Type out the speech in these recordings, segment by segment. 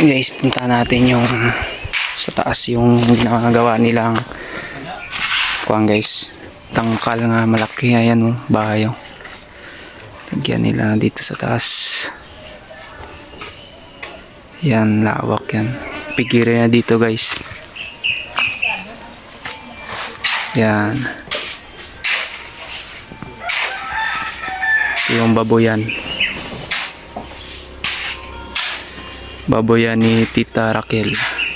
guys punta natin yung sa taas yung ginagawa nilang kuhan guys. Tangkal nga malaki. Ayan oh bahay oh. Lagyan nila dito sa taas. Yan lawak yan. Pigirin na dito guys. Yan. Yung baboyan baboyan ni Tita Raquel. Ito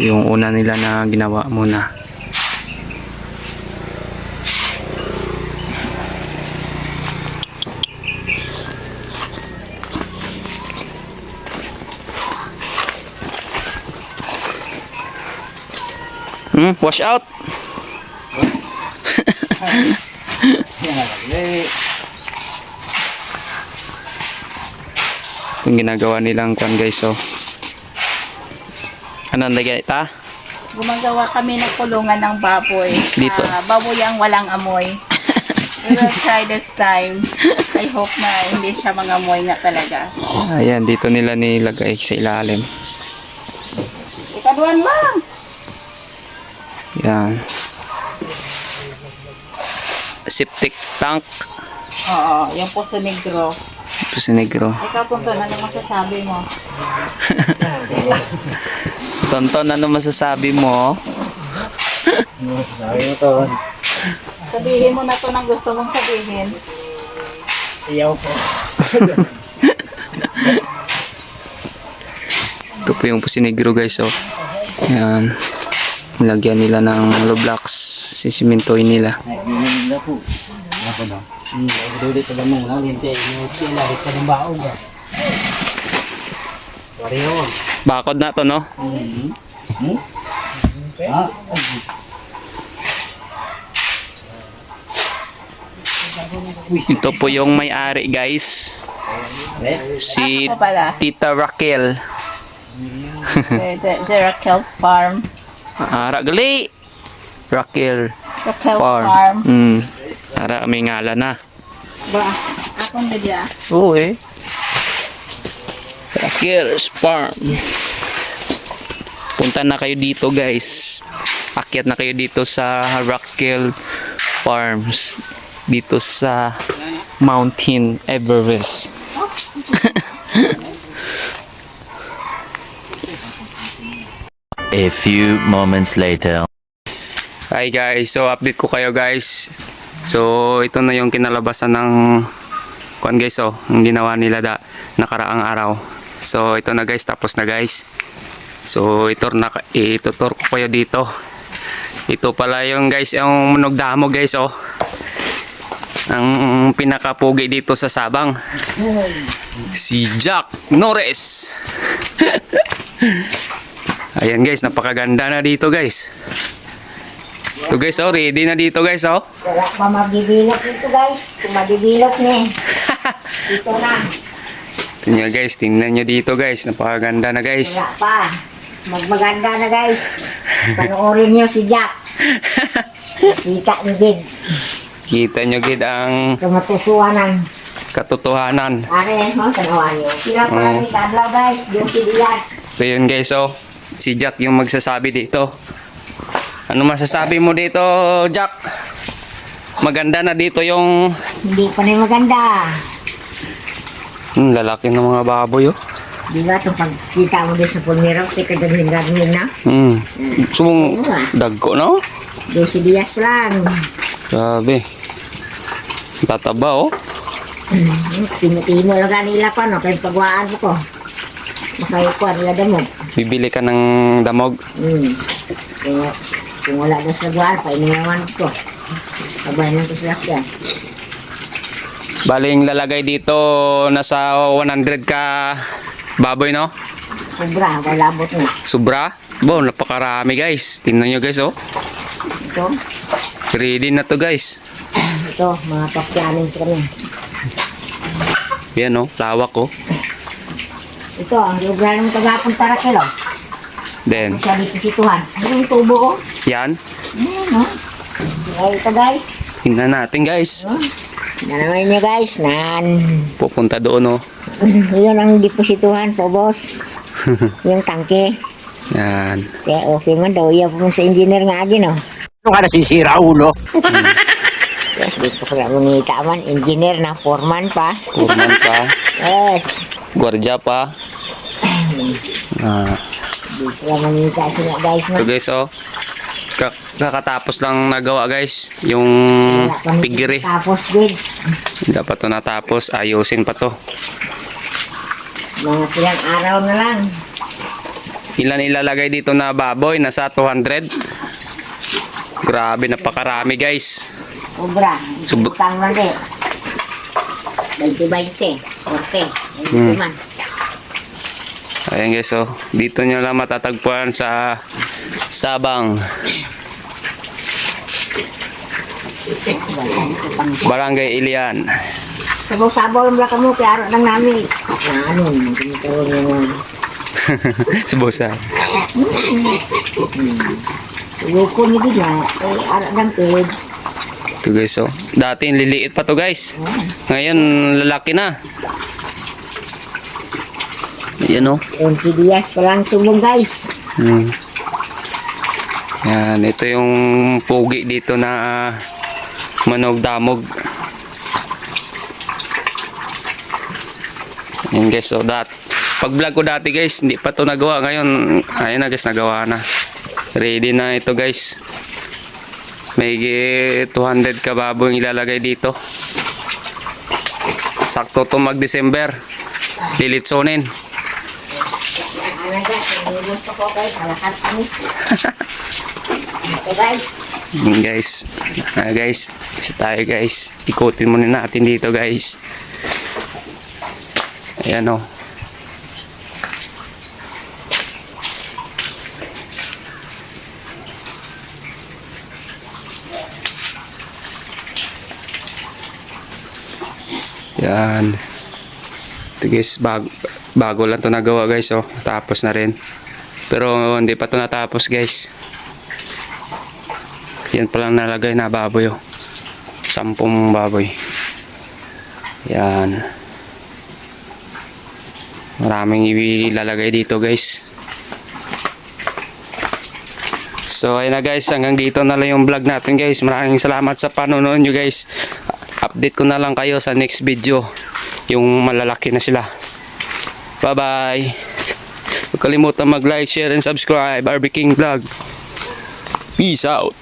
yung una nila na ginawa muna. Hmm, wash out. Yung ginagawa nilang kwan guys, so. Ano nagay ta? Gumagawa kami ng kulungan ng baboy. Dito. Ah, baboy ang walang amoy. We will try this time. I hope na hindi siya mga amoy nga talaga. Ayan, dito nila nilagay sa ilalim. Ikaduan lang. Yan. Septic tank. Oo, yung po sa negro. Ito si Negro. Ikaw, Tonton, ano masasabi mo? Tonton, ano masasabi mo? Sabi mo to, Sabihin mo na to ng gusto mong sabihin. iyaw po. Ito po yung po si Negro guys, oh. Yan. Lagyan nila ng Roblox. Sisimintoy nila. Ay, hindi na po. Ako daw. Hmm, dito lang mong lang. Hindi, yung sila, sa ng baog. Pareho. Bakod na to, no? Hmm? Ah, Ito po yung may-ari guys. Si. Tita Raquel. The, the, Raquel's Farm. Ah, Ragali! Raquel Raquel's Farm. Farm. Mm. Para may ngalan na. Ba, akong nila. Oo eh. Raquel's Farm. Punta na kayo dito guys. Akyat na kayo dito sa Raquel Farms. Dito sa Mountain Everest. A few moments later. Hi guys, so update ko kayo guys. So ito na yung kinalabasan ng kuan guys oh, ang ginawa nila da nakaraang araw. So ito na guys, tapos na guys. So ito na itutur ko kayo dito. Ito pala yung guys, yung nagdamo guys oh. Ang pinakapugi dito sa Sabang. Si Jack Norris. Ayan guys, napakaganda na dito guys. Ito guys, oh, ready na dito guys, oh. Wala pa magbibilok dito guys. Kung magbibilok ni. Dito na. Tingnan nyo guys, tingnan nyo dito guys. Napakaganda na guys. Wala pa. Magmaganda na guys. Panoorin niyo si Jack. Kita ni Did. Kita nyo gid ang Tumatusuanan. katotohanan. Are, mo, tanawan niyo. Sila pa Oo. ni Kadlaw guys. Yung si Diaz. So yun guys, oh. Si Jack yung magsasabi dito. Ano masasabi mo dito, Jack? Maganda na dito yung Hindi pa na maganda. hmm, lalaki ng mga baboy, oh. Di ba itong pagkita mo din sa pulmiro, tika gagawin-gagawin na. Hmm. Sumong dagko, no? Yung si Diaz lang. Grabe. Tataba, oh. Timo-timo lang kanila pa, no? Kaya pagwaan ko ko. Makaikuan nila damo. Bibili ka ng damog. Hmm. Kung, kung wala na sa buwan, painilawan ko. Abay lang ko sila yan. Bali yung lalagay dito nasa 100 ka baboy, no? Sobra, wala abot na. Sobra. Bo, napakarami guys. Tingnan nyo guys, oh. Ito, Ready na to guys. ito, mga pakyanin ko kami. Yan, oh. Lawak, oh. Ito, ang lugar ng tagapong tarakelo. Then, Siya dito si Tuhan. Yung tubo ko? Yan. Ayan? Ay, ito guys. Tingnan natin guys. Oh. Nanawin niyo guys, nan. Pupunta doon, oh. Yun ang deposituhan po, boss. yung tangke. Yan. Kaya okay man daw. Iya po sa engineer nga din, no? Ano ka nasisira, ulo? Yes, dito ko na mangita man. Engineer na, foreman pa. Kurman pa. Yes. Gwardiya pa. Ah. Dito na mangita sila, guys, Ito man. guys, oh. Ka- kakatapos lang nagawa guys. Yung pigiri. Tapos, good. Dapat to natapos. Ayusin pa to. Mga silang araw na lang. Ilan ilalagay dito na baboy? Nasa 200? Grabe, napakarami guys. Obra. Sub- Subutang man eh. 20-20. 40. Hmm. Hindi man. Ayan guys, oh. Dito nyo lang matatagpuan sa Sabang, Barangay Ilian. Sabaw-sabaw lang ka mo, kaya araw lang namin. Na ano, niya mo. Subusa. Loko ni Bigla, eh, araw lang kid. Ito guys, oh. Dati liliit pa to guys. Ngayon, lalaki na. Yan, oh. 20 dias pa lang sulong guys. Hmm. Yan, ito yung pugi dito na ah, manog damog. Yan guys, so dat pag vlog ko dati guys, hindi pa to nagawa. Ngayon, ayun na guys, nagawa na. Ready na ito guys. May gi- 200 kababo yung ilalagay dito. Sakto to mag-December. Lilitsonin. Gusto ko guys, Yun guys. Ah, guys, isa tayo guys. Ikutin muna natin dito guys. Ayan o. Yan. Ito guys, bag, bago lang to nagawa guys oh. Tapos na rin. Pero hindi pa to natapos guys. Yan pa lang nalagay na baboy oh. Sampung baboy. Yan. Maraming ilalagay dito guys. So ayun na guys, hanggang dito na lang yung vlog natin guys. Maraming salamat sa panonood nyo guys. Update ko na lang kayo sa next video. Yung malalaki na sila. Bye bye. Huwag kalimutan mag like, share, and subscribe. Barbie King Vlog. Peace out.